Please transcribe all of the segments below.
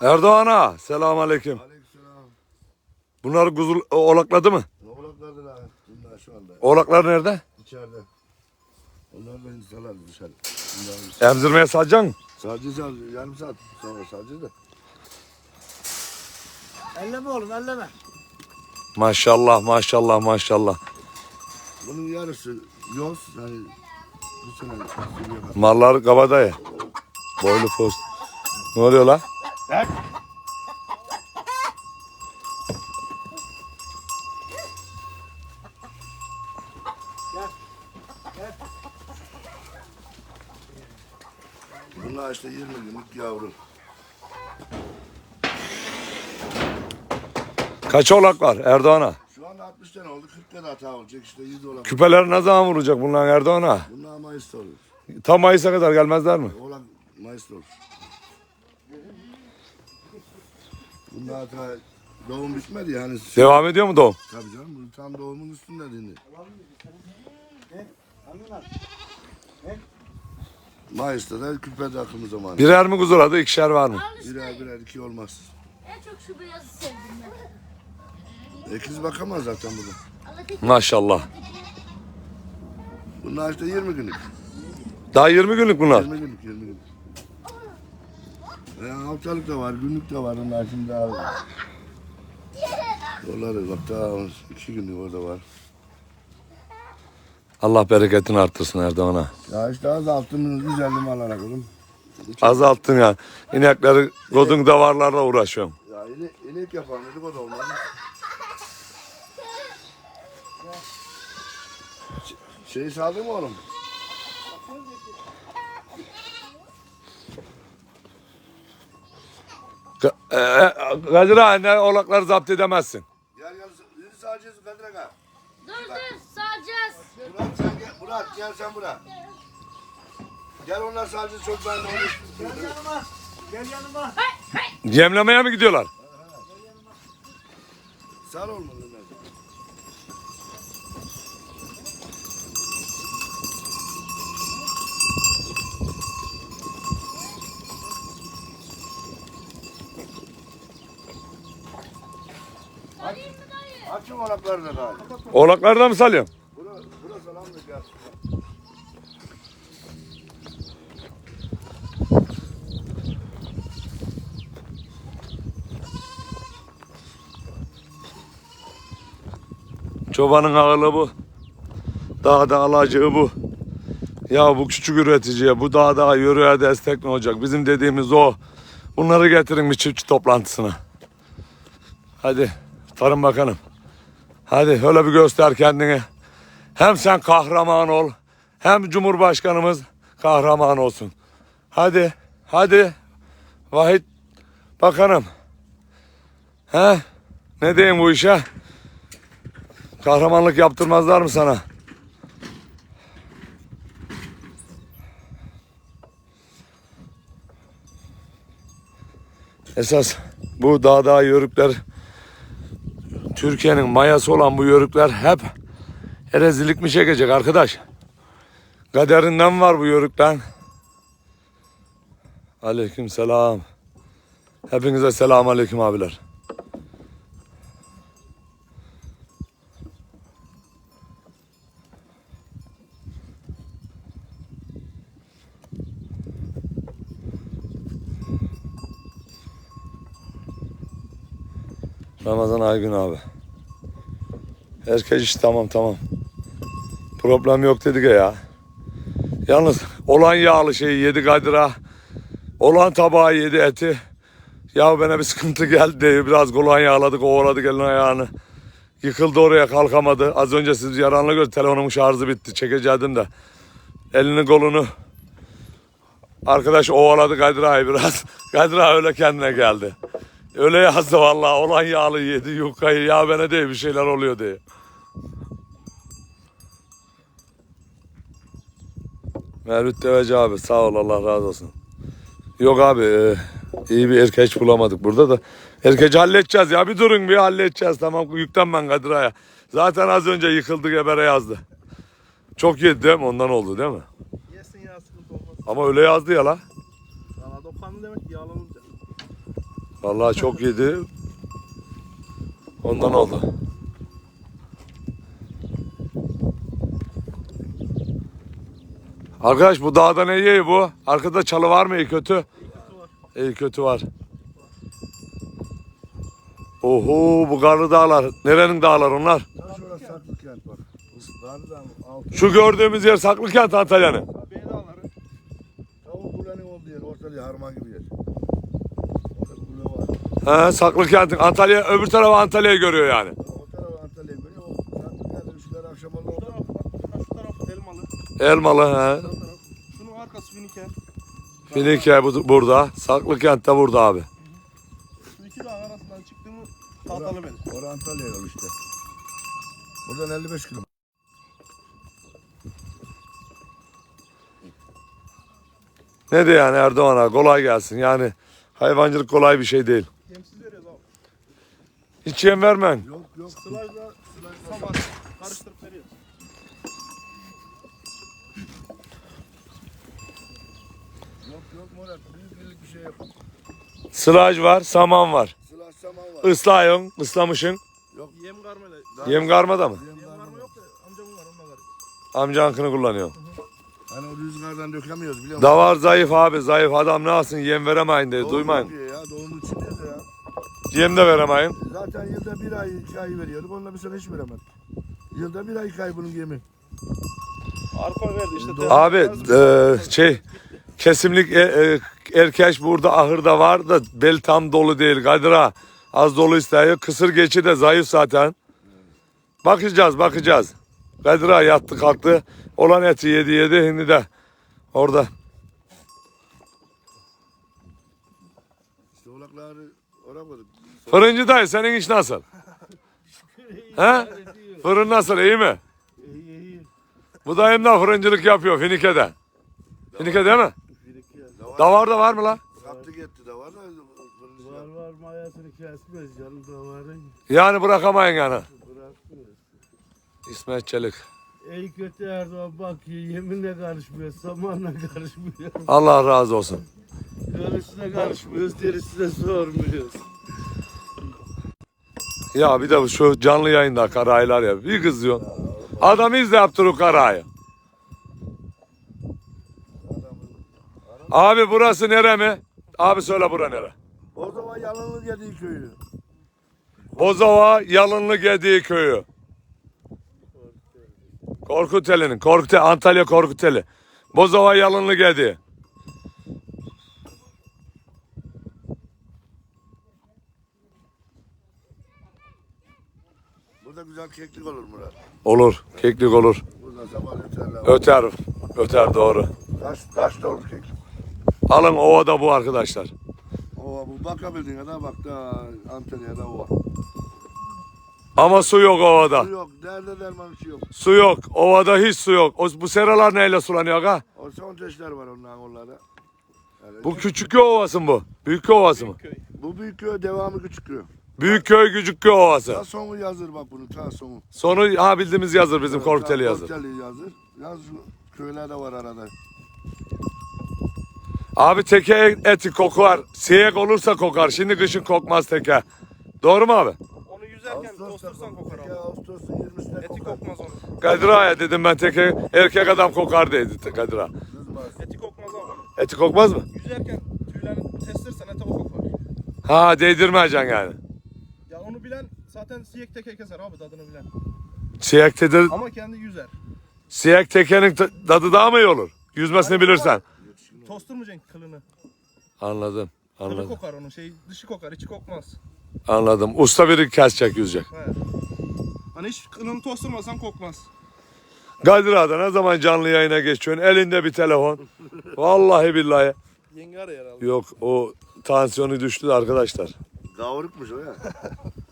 Erdoğan'a selam aleyküm. Aleykümselam. Bunlar kuzul oğlakladı mı? Ne oğlaklardı lan? Bunlar şu anda Oğlaklar nerede? içeride. Onlar da salar dışarı. Bunlar biz- Emzirmeye salacaksın mı? Sadece sal, yarım saat sonra sadece de. Elleme oğlum elleme. Maşallah maşallah maşallah. Bunun yarısı yoz. Yani bu sene. Mallar kabada ya. Boylu post. Ne oluyor la? Bunlar işte 20 günlük yavru. Kaç oğlak var Erdoğan'a? Şu anda 60 tane oldu. 40 tane hata olacak işte 100 oğlak. Küpeler ne zaman vuracak bunlar Erdoğan'a? Bunlar Mayıs'ta olur. Tam Mayıs'a kadar gelmezler mi? Oğlak Mayıs'ta olur. Bunlar hata doğum bitmedi yani. Devam ediyor mu doğum? Tabii canım bu tam doğumun üstünde şimdi. Mayıs'ta da küpe takımı zamanı. Birer mi kuzuladı ikişer var mı? Birer birer iki olmaz. En çok şu beyazı sevdim ben. Ekiz bakamaz zaten tek Maşallah. Bunlar işte 20 günlük. Daha 20 günlük bunlar. 20 günlük 20 günlük. Ya haftalık da var, günlük de var. Onlar şimdi daha... Doları bak daha iki günlük orada var. Allah bereketini arttırsın Erdoğan'a. Ya işte az altın güzel mal alarak oğlum. Azalttın ya. İnekleri godun davarlarla uğraşıyorum. Ya inek, inek yapan dedik o da olmaz. Ş- Şeyi saldın mı oğlum? Kadir ağa ne oğlakları zapt edemezsin. Gel gel, yürü sadece Kadir Aga. Dur dur sağacağız. Murat sen gel, Murat gel sen buraya. Gel onlar sadece çok ben de onu. Gel yanıma. Gel yanıma. Yemlemeye mi gidiyorlar? Sar olmalı Açın oğlaklarını da. Oğlakları da mı salıyorsun? Bura, bura salam da gel. Çobanın ağırlığı bu. Dağda alacağı bu. Ya bu küçük üreticiye bu dağda yürüye destek ne olacak? Bizim dediğimiz o. Bunları getirin bir çiftçi toplantısına. Hadi Tarım Bakanım. Hadi öyle bir göster kendini. Hem sen kahraman ol. Hem Cumhurbaşkanımız kahraman olsun. Hadi. Hadi. Vahit Bakanım. He? Ne diyeyim bu işe? Kahramanlık yaptırmazlar mı sana? Esas bu dağ dağ yörükler Türkiye'nin mayası olan bu yörükler hep erezilik mi çekecek arkadaş? Kaderinden var bu yörükten. Aleyküm selam. Hepinize selam aleyküm abiler. Aygün abi. Herkes iş tamam tamam. Problem yok dedik ya. Yalnız olan yağlı şeyi yedi Kadir'a. Olan tabağı yedi eti. Ya bana bir sıkıntı geldi diye biraz kolonya yağladık, ovaladık elin ayağını. Yıkıldı oraya kalkamadı. Az önce siz yaranla göz telefonumun şarjı bitti. Çekecektim de. Elini kolunu Arkadaş ovaladı Kadir Ağa'yı biraz. Kadir Ağa öyle kendine geldi. Öyle yazdı vallahi olan yağlı yedi yukayı ya bana diye bir şeyler oluyor diye. Mevlüt Deveci abi sağ ol Allah razı olsun. Yok abi e, iyi bir erkeç bulamadık burada da. Erkeci halledeceğiz ya bir durun bir halledeceğiz tamam yüklenmen Kadir Ağa'ya. Zaten az önce yıkıldı gebere yazdı. Çok yedi değil mi ondan oldu değil mi? Yesin ya sıkıntı olmaz. Ama öyle yazdı ya la. Valla dokanlı demek ki yağlanınca. Vallahi çok yedi. Ondan oldu. Arkadaş bu dağda ne yiyor bu? Arkada çalı var mı iyi kötü? İyi kötü var. Oho bu karlı dağlar. Nerenin dağlar onlar? Saklı kent. Şu gördüğümüz yer Saklıkent Antalya'nın. Beydaları. Tavuk kulenin olduğu yer. Ortada harman gibi He, Saklıkent'in Antalya öbür tarafı Antalya'yı görüyor yani. O taraf Antalya'ya göre o saklı kentin ışıkları akşam oldu. Bu taraf, şu taraf elmalı. Elmalı he. Şu taraf. Şunun arkası Finiker. Finike bu, burada. Saklıkent de burada abi. Şu iki dağ arasından çıktığımı tahtalı benim. Orada Antalya yol işte. Buradan 55 kilo. Ne de yani Erdoğan'a kolay gelsin. Yani hayvancılık kolay bir şey değil. Hiç yem vermen. Yok yok. Sılajla saman karıştırıp veriyoruz. Yok yok Murat. Büyük birlik bir şey yok. Sılaj var, saman var. Sılaç saman var. Islıyorsun, ıslamışın. Yem karmayla. Yem karmada mı? Yem karma yok da amcamın var onunla var. Amcankını kullanıyor. Hani o rüzgardan dökemiyoruz biliyor musun? Davar zayıf abi, zayıf adam ne yapsın yem veremeyin de Doğum duymayın. yapıyor Ya, doğum içindeyiz ya. Yem de veremeyin. Zaten yılda bir ay, iki ay veriyorduk. Onunla bir sene hiç veremedik. Yılda bir ay, iki ay bunun yemi. Arpa verdi işte. Abi e, şey kesimlik e, e, erkeş burada ahırda var da bel tam dolu değil Kadir ağa. Az dolu istiyor. Kısır geçi de zayıf zaten. Bakacağız bakacağız. Kadir ağa yattı kalktı. Olan eti yedi yedi hindi de orada. İşte oğlakları oraya koyduk. Fırıncı dayı senin iş nasıl? He? Fırın nasıl iyi mi? İyi iyi. Bu dayım da fırıncılık yapıyor Finike'de. Finike değil mi? Davar, Davar da var mı la? Kaptı gitti de var da. Var var mayasını kesmez canım damarın Yani bırakamayın yani. bırakmıyor. İsmet Çelik. Ey kötü Erdoğan bak yeminle karışmıyor, samanla karışmıyor. Allah razı olsun. Karısına karışmıyoruz, derisine sormuyoruz. Ya bir de şu canlı yayında karaylar ya bir kızıyor. Adam izle yaptırıyor karayı. Abi burası nere mi? Abi söyle bura nere? O zaman yalanlı geldi köyü. Bozova Yalınlı Gediği köyü. Korkuteli'nin. Korkute, Antalya Korkuteli. Bozova Yalınlı Gediği. Burada güzel keklik olur Murat. Olur. Keklik olur. Burada sabah öterler. Öter. Öter doğru. Taş, taş da olur keklik. Alın ova da bu arkadaşlar. Ova bu bakabildiğin kadar bak da Antalya'da ova. Ama su yok ovada. Su yok, derde derman şey yok. Su yok. Ovada hiç su yok. O, bu seralar neyle sulanıyor ha? O son teşler var onların onlarda. Yani Bu küçük köy ovası mı bu? Büyük köy ovası mı? Bu büyük köy devamı küçük köy. Büyük köy küçük köy ovası. Ta sonu yazır bak bunun ta sonu. Sonu ha bildiğimiz yazır bizim Ta Korkuteli yazır. Korkuteli yazır. Yaz köyler de var arada. Abi teke eti kokar. Siyek olursa kokar. Şimdi kışın kokmaz teke. Doğru mu abi? Onu yüzerken tostursan kokar abi. Ağustos'un 20'sinde Eti kokar. kokmaz onun. Kadir Ağa'ya dedim ben teke erkek adam kokar dedi Kadir Ağa. Kızmaz. Eti kokmaz abi. Eti kokmaz mı? Yüzerken tüylerini testirsen ete o kokar. Ha değdirmeyeceksin yani. Zaten siyek teke keser abi tadını bilen. Siyek, tede, Ama kendi yüzer. siyek tekenin tadı daha mı iyi olur? Yüzmesini bilirsen. Tosturmayacaksın kılını. Anladım. Kılı Anladım. kokar onun şey dışı kokar içi kokmaz. Anladım. Usta biri kesecek yüzecek. He. Hani hiç kılını tosturmasan kokmaz. Kadir Ağa'da ne zaman canlı yayına geçiyorsun? Elinde bir telefon. Vallahi billahi. Yenge arıyor herhalde. Yok o tansiyonu düştü de arkadaşlar. Kavrukmuş o ya.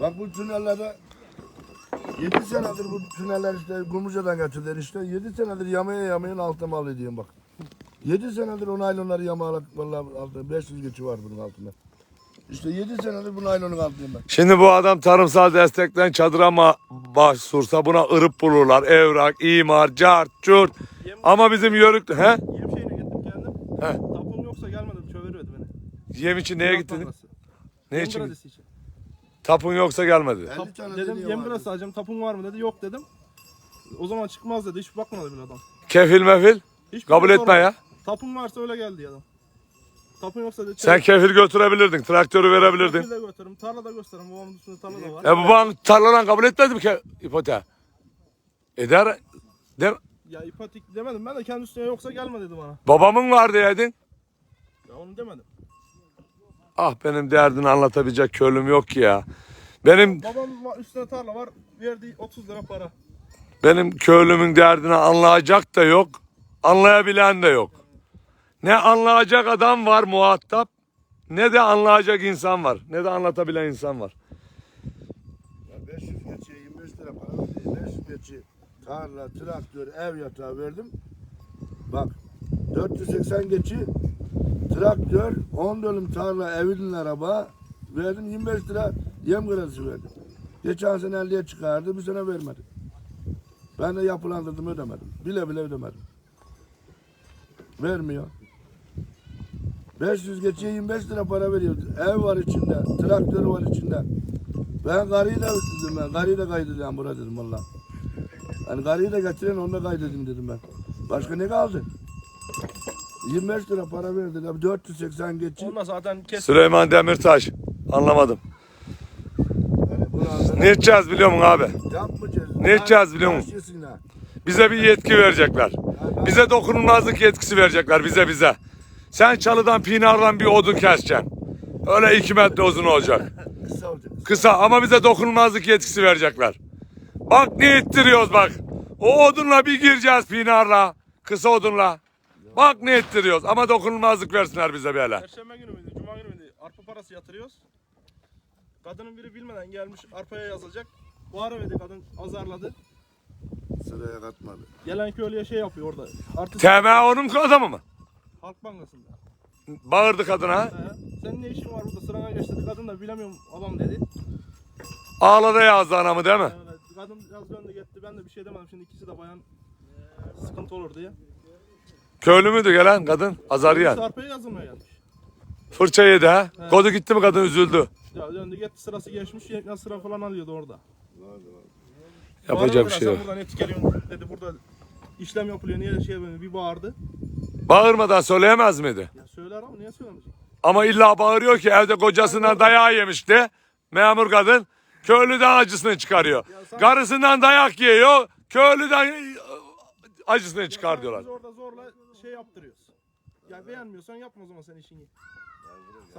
Bak bu tünellerde 7 senedir bu tüneller işte Gumruca'dan getirdiler işte. 7 senedir yamaya yamayın altına mal ediyorum bak. 7 senedir o naylonları yamalık vallahi altında 500 geçi var bunun altında. İşte 7 senedir bu naylonun altındayım ben. Şimdi bu adam tarımsal destekten çadıra mı başvursa buna ırıp bulurlar. Evrak, imar, cart, çurt. Yem, Ama bizim yörük... He? yem şeyine gittim kendim. He. Tapum yoksa gelmedim çövermedi beni. Yem için neye gittin? Ne için? için. Tapun yoksa gelmedi. 50 Tap- tane dedim yem gradisi alacağım tapum var mı dedi yok dedim. O zaman çıkmaz dedi hiç bakmadı bile adam. Kefil mefil Hiç kabul bile etme sormadı. ya. Tapum varsa öyle geldi adam. Tapum yoksa dedi. Sen kefil götürebilirdin. Traktörü verebilirdin. Kefil de götürürüm. Tarla da gösteririm. Babamın üstünde tarla da var. E baban tarladan kabul etmedi mi ki ipoteği? Eder. Der. Ya ipotek demedim ben de kendi üstüne yoksa gelme dedi bana. Babamın var diyedin. Ya onu demedim. Ah benim derdini anlatabilecek köylüm yok ki ya. Benim Babamın üstüne tarla var. Verdiği 30 lira para. benim köylümün derdini anlayacak da yok. Anlayabilen de yok. Ne anlayacak adam var muhatap ne de anlayacak insan var. Ne de anlatabilen insan var. Ya 500 geçiye 25 lira para verdi. 500 geçi tarla, traktör, ev yatağı verdim. Bak 480 geçi traktör, 10 dönüm tarla, evinin araba verdim 25 lira yem kredisi verdim. Geçen sene 50'ye çıkardı, bir sene vermedi. Ben de yapılandırdım ödemedim. Bile bile ödemedim. Vermiyor. 500 geçiye 25 lira para veriyor. Ev var içinde, traktör var içinde. Ben karıyı da dedim ben. Karıyı da kaydedeceğim burada dedim valla. Hani karıyı da getirin onu da kaydedeyim dedim ben. Başka ne kaldı? 25 lira para verdiler. 480 geçi. Ondan zaten kes. Süleyman Demirtaş. Anlamadım. Yani bunu Ne edeceğiz biliyor musun abi? yapmayacağız. Ne edeceğiz biliyor musun? Bize bir yetki verecekler. Bize dokunulmazlık yetkisi verecekler bize bize. Sen çalıdan pinardan bir odun keseceksin. Öyle iki metre uzun olacak. Kısa olacak. Kısa ama bize dokunulmazlık yetkisi verecekler. Bak ne ettiriyoruz bak. O odunla bir gireceğiz pinarla. Kısa odunla. Bak ne ettiriyoruz ama dokunulmazlık versinler bize böyle. Perşembe günü müydü, cuma günü müydü? Arpa parası yatırıyoruz. Kadının biri bilmeden gelmiş arpaya yazılacak. Verdi kadın azarladı. Sıraya katmadı. Gelen köylüye şey yapıyor orada. Artist TMA onun adamı mı? Halk Bankası'nda. Bağırdı kadına. He, senin ne işin var burada sırana geç dedi. Kadın da bilemiyorum adam dedi. Ağladı yazdı anamı değil mi? Evet, kadın biraz döndü gitti. Ben de bir şey demedim. Şimdi ikisi de bayan sıkıntı olur diye. Köylü müydü gelen kadın? Azarıyan. Birisi arpaya yazılmaya gelmiş. Fırça yedi ha. Kodu gitti mi kadın üzüldü. Ya döndü gitti sırası geçmiş. Yekten sıra falan alıyordu orada. Yapacak bir şey yok. Sen buradan etkiliyorsun dedi. Burada işlem yapılıyor. Niye şey yapıyorsun? Bir bağırdı. Bağırmadan söyleyemez miydi? Ya söyler ama niye söylemeyecek? Ama illa bağırıyor ki evde kocasından dayağı yemişti. Memur kadın. Köylüden acısını çıkarıyor. Karısından dayak yiyor. Köylüden acısını çıkar diyorlar. Biz orada zorla şey yaptırıyoruz. Ya beğenmiyorsan yapma o zaman sen işini.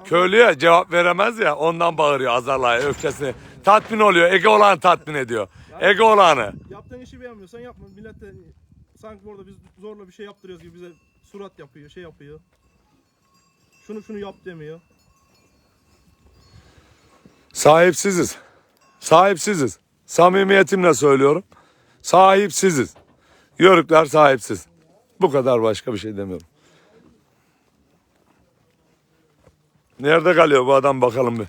Köylüye cevap veremez ya ondan bağırıyor azarlaya öfkesini. Tatmin oluyor. Ege olan tatmin ediyor. Ege olanı. Yaptığın işi beğenmiyorsan yapma. Millet de sanki burada biz zorla bir şey yaptırıyoruz gibi bize surat yapıyor, şey yapıyor. Şunu şunu yap demiyor. Sahipsiziz. Sahipsiziz. Samimiyetimle söylüyorum. Sahipsiziz. Yörükler sahipsiz. Bu kadar başka bir şey demiyorum. Nerede kalıyor bu adam bakalım bir.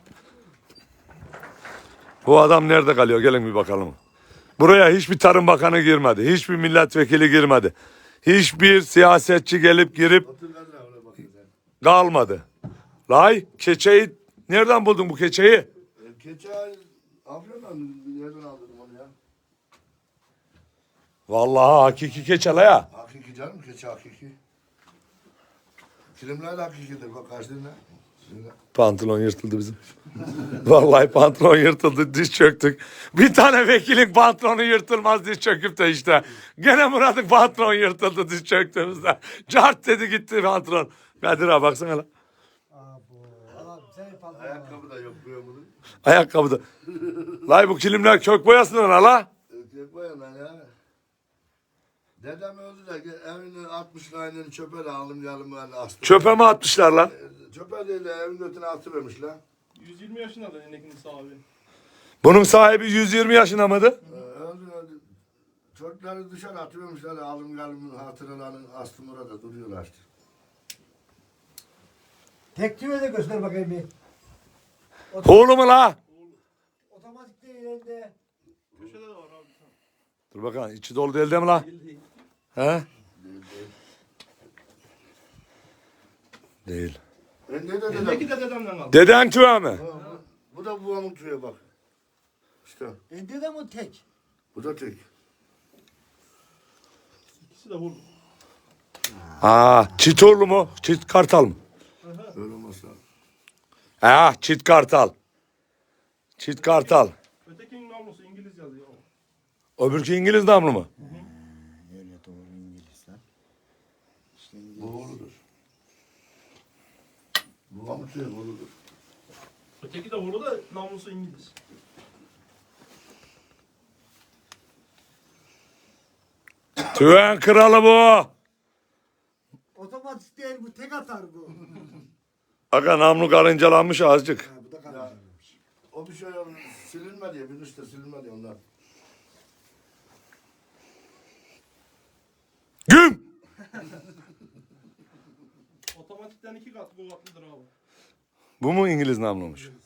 Bu adam nerede kalıyor gelin bir bakalım. Buraya hiçbir tarım bakanı girmedi. Hiçbir milletvekili girmedi. Hiçbir siyasetçi gelip girip kalmadı. Lay keçeyi nereden buldun bu keçeyi? E, Keçi ay Afyon'dan bir yerden aldırdım onu ya. Vallahi hakiki keçe la ya. Hakiki canım keçi hakiki. Filmler de hakikidir bak karşılığında. Şimdi Pantolon yırtıldı bizim. Vallahi pantolon yırtıldı, diz çöktük. Bir tane vekilin pantolonu yırtılmaz diz çöküp de işte. Gene Murat'ın pantolon yırtıldı diz çöktüğümüzde. Cart dedi gitti pantolon. Kadir abi baksana lan. ayakkabı da yok böyle bunun. Ayakkabıda. Lay bu kilimler kök boyasından ala. Erkek bayan lan ya. Dedem öldü de evini 60 line'ını çöpe de aldım yarım ben astım. Çöpe mi atmışlar lan? Çöpe değil de evin götüne atıvermişler. 120 yaşında da inekinin sahibi. Bunun sahibi 120 yaşında mıydı? Ee, öldü öldü. Çocukları dışarı atıvermişler de aldım geldim hatıralarını astım orada duruyorlar işte. Tekniği de göster bakayım bir. Oğlu mu la? Otomatik değil elde. Köşede de var abi. Dur bakalım içi dolu değil değil mi la? He? Değil. Ben ne dedim? Eldeki de dedemden kaldı. Deden tüve mi? Bu, bu da babamın tüyü bak. İşte Elde de mi tek? bu da tek. İkisi de vurdu. Aa, çit oğlu mu? Çit kartal mı? Öyle olmaz lazım. Ha, çit kartal. Çit kartal. Ötekinin namlusu İngiliz yazıyor. Öbürkü İngiliz damlı mı? Öyle doğru İngilizler. İşte Bu oğludur. Tüyü oğludur. Öteki de vurdu da namlusu İngiliz. Tüven kralı bu. Otomatik değil bu tek atar bu. Aga namlu karıncalanmış azıcık. Ha, bu da karıştırmış. O bir şey silinme diye, bir üstte silinme diye onlar. Güm! Otomatikten iki kat kuvvetlidir abi. Bu mu İngiliz namlumuş? Yazıyor.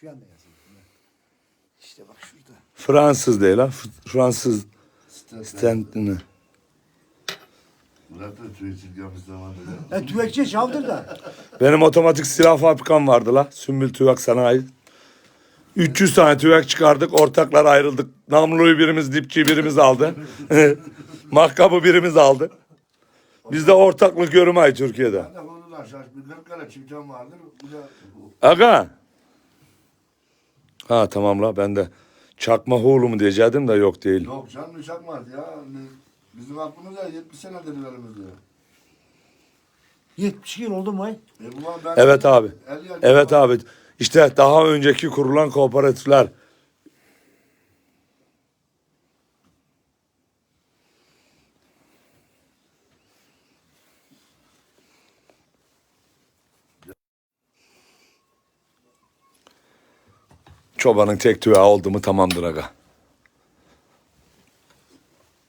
Şu anda yazıyor. İşte bak şurada. Fransız değil ha. Fransız Stent. stentini. Murat da tüyü çizgiyamış zamanında. E tüvekçi çaldır da. Benim otomatik silah fabrikam vardı la. Sümbül Tüvek Sanayi. 300 tane tüvek çıkardık. Ortaklar ayrıldık. Namluyu birimiz, dipçiyi birimiz aldı. Mahkabı birimiz aldı. Bizde ortaklık görümayı Türkiye'de. Ben de konular şaş. Bir kırk kare çiftem vardır. Bu da bu. Aga. Ha tamam la ben de çakma huğulu mu diyecektim de yok değil. Yok canım uçakmaz ya. Bizim aklımızda 70 senedir ilerimizde. 70 yıl oldu mu ay? E ben Evet abi. 50 yaş- Evet abi. İşte daha önceki kurulan kooperatifler. Çobanın tek tüve oldu mu tamamdır aga.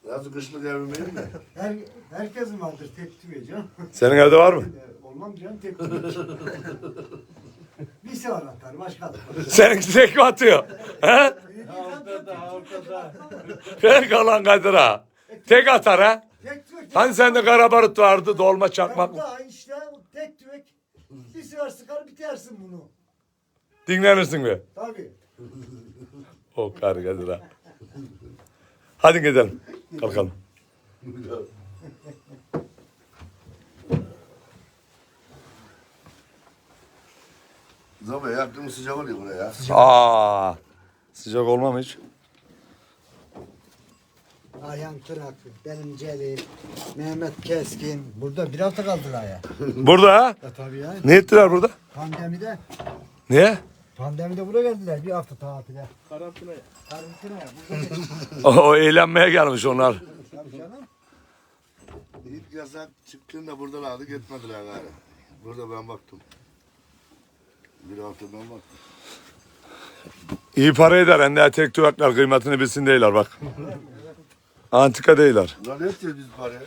Yazı kışlık evimeyim de. Her, herkesin vardır tek tüve canım. Senin evde var mı? E, Olmam canım tek tüve. bir sefer atar başka atar. Senin tek mi atıyor? He? Ortada ortada. Ver kalan Kadir ha. Tek atar ha. Tek tüvek. Hani sende kara barut vardı dolma çakmak. Daha işte tek tüvek. Bir sefer sıkar bitersin bunu. Dinlenirsin mi? Tabii. O kar Kadir ha. Hadi gidelim. Kalkalım. Zaba yaktığımız sıcak oluyor buraya. Aa, sıcak olmam hiç. Ayhan Tırak, benim Celil, Mehmet Keskin. Burada bir hafta kaldılar ya. Burada ha? Ya tabii ya. Ne ettiler burada? Pandemide, Niye? Pandemide buraya geldiler bir hafta tatile. Karantinaya. Karantinaya. O, eğlenmeye gelmiş onlar. Tabii canım. İlk yasak çıktığında buradalardı gitmediler gari. Burada ben baktım. Bir hafta ben baktım. İyi para eder. Hem de tek tüvekler kıymetini bilsin değiller bak. Antika değiller. Ulan ne edeceğiz biz parayı?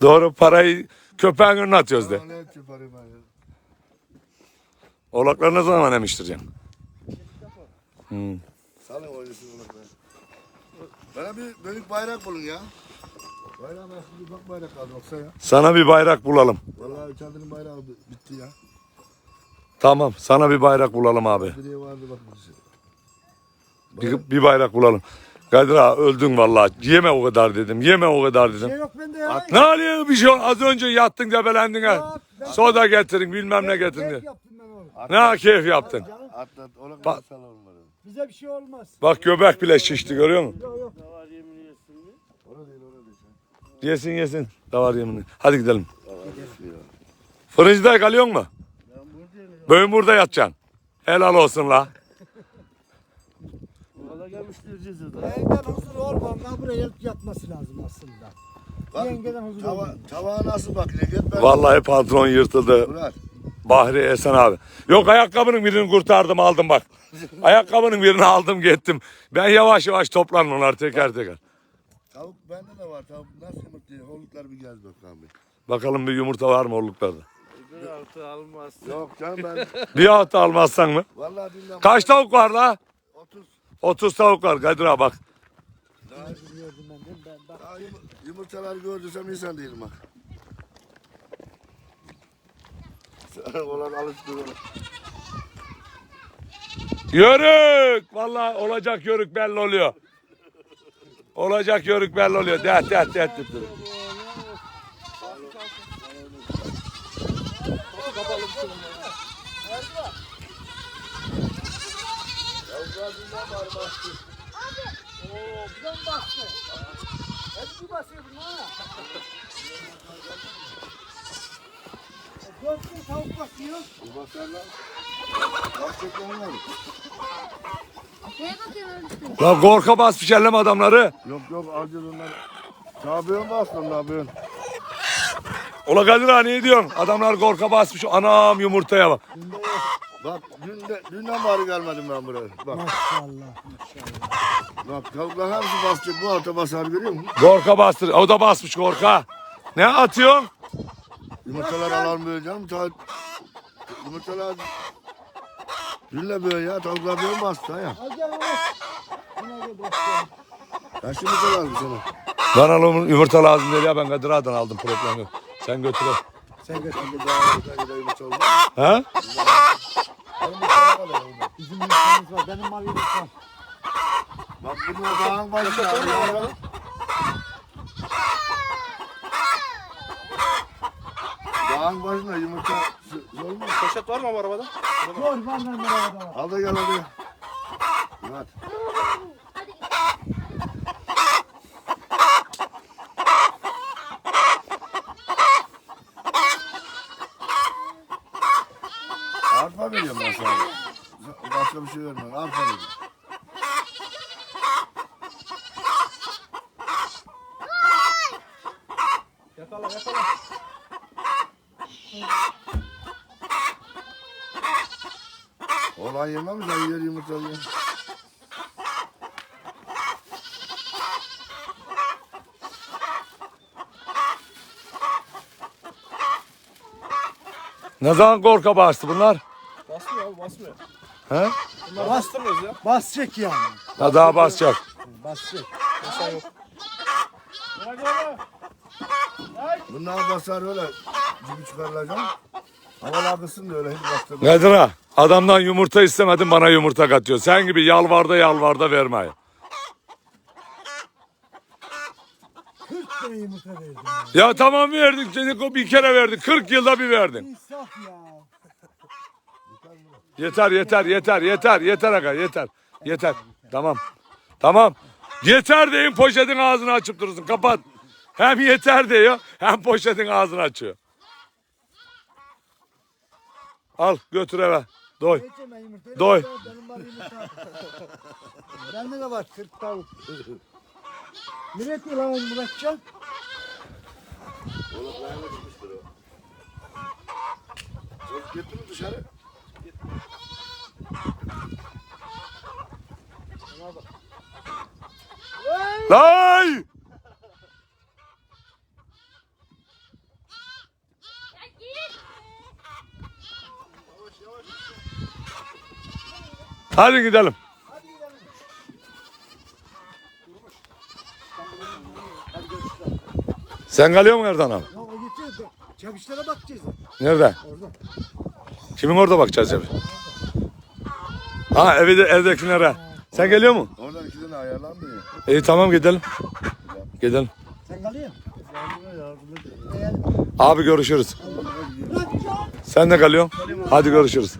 Doğru parayı köpeğin önüne atıyoruz de. Ulan ne edeceğiz parayı ben ya? Oğlakları ne zaman emiştireceksin? Hmm. Salın oynasın onu be. Bana bir büyük bayrak bulun ya. Bayrağı nasıl bir bak bayrak kaldı yoksa ya. Sana bir bayrak bulalım. Vallahi çadırın bayrağı bi- bitti ya. Tamam sana bir bayrak bulalım abi. Bir de vardı bak birisi. Bir, bir bayrak bulalım. Kadir ağa öldün vallahi. Yeme o kadar dedim. Yeme o kadar Şey dedim. yok bende ya. Ne oluyor bir şey? Az önce yattın debelendin ha. Soda getirin bilmem ne getirin diye. Ben. Ne keyif yaptın. Atlat, ona kadar sal onları. Bize bir şey olmaz. Bak göbek bile şişti görüyor musun? Yok yok. Ona değil, ona değil. Yesin yesin. Da var yemin. Hadi gidelim. Ya. Fırıncıda kalıyor mu? Bugün burada yatacaksın. Helal olsun la. Evden huzur olmadan buraya yatması lazım aslında. Bak, Yengeden huzur tava, olmadan. tava nasıl bak ne git ben. Vallahi pantolon yırtıldı. Murat. Bahri Esen abi. Yok ayakkabının birini kurtardım aldım bak. Ayakkabının birini aldım gittim. Ben yavaş yavaş toplanın onlar teker teker. Tavuk bende de var. Tavuk nasıl yumurtluyor? Oğluklar bir gel bakalım bir. Bakalım bir yumurta var mı oğluklarda. Bir altı almaz. Yok canım ben Bir hafta almazsan mı? vallahi dinlemem. Kaç tavuk var la? 30. 30 tavuk var Kadir abi bak. Bak. Daha yum- yumurtalar gördüysem insan değilim bak. Sen olan alıştı ona. Yörük. Vallahi olacak yörük belli oluyor. Olacak yörük belli oluyor. Det det det. det. Dört gün tavuk Bak çek onlar. Neye bakıyorsun işte? La korka basmış elleme adamları. Yok yok acil onlar. Ne yapıyorsun bastın ne yapıyorsun? Ola Kadir abi ne diyorsun? Adamlar korka basmış. Anam yumurtaya bak. Bak dün de, dünden beri gelmedim ben buraya. Bak Maşallah. bak tavuklar hepsi basacak bu alta basar görüyor musun? Korka bastır. O da basmış korka. Ne atıyorsun? Yumurtalar alalım böyle canım. Ta, yumurtalar dünle böyle ya tavuklar böyle bastı ha ya. Kaç yumurta lazım sana? Bana oğlum yumurta lazım dedi ya ben Kadir Ağa'dan aldım problem yok. Sen götür. al. Sen götür. Bir daha yumurta olmaz. Ha? Yumurtalar kalır orada. Bizim yumurtamız var. Benim var yumurtam. Bak bunu dağın başına ya. Dağın başına yumurta s- olmaz. Poşet var mı bu arabada? Dur var lan arabada. Al da gel hadi. Hadi. Arpa veriyorum ben sana. Başka bir şey vermem. Arpa veriyorum. Yakala yakala. Olan yemem sen yer yumurta yiyor. Ne zaman korka bastı bunlar? Basmıyor abi basmıyor. He? Bunları Bas. bastırmıyoruz ya. Basacak yani. Ha daha basacak. Basacak. Basan yok. Bunlar basar öyle. Gibi çıkarılacak. Havalar kısın da öyle hiç bastırma. Kadir Ağa, adamdan yumurta istemedin bana yumurta katıyor. Sen gibi yalvarda yalvarda verme. 40 tane yumurta verdim. Ya tamam verdik seni bir kere verdik. 40 yılda bir verdin. İnsaf ya. Yeter yeter yeter yeter yeter aga yeter. Yeter. Tamam. Tamam. Yeter deyin poşetin ağzını açıp durursun. Kapat. Hem yeter diyor hem poşetin ağzını açıyor. Al götür eve. Doy. Doy. Benim var yumurta. Bende de var 40 tavuk. Millet ulan Muratcan. Oğlum ayağına çıkmıştır o. Çok gitti mi dışarı? Lay! Hadi gidelim. Sen kalıyor musun Erdan abi? Ya o geçiyor. Çavuşlara bakacağız. Nerede? Orada. Kimin orada bakacağız abi? Ha evde evdekilere. Sen geliyor mu? Oradan iki tane ayarlanmıyor. İyi tamam gidelim. Gidelim. Sen kalıyor musun? Abi görüşürüz. Sen de kalıyorsun. Hadi görüşürüz.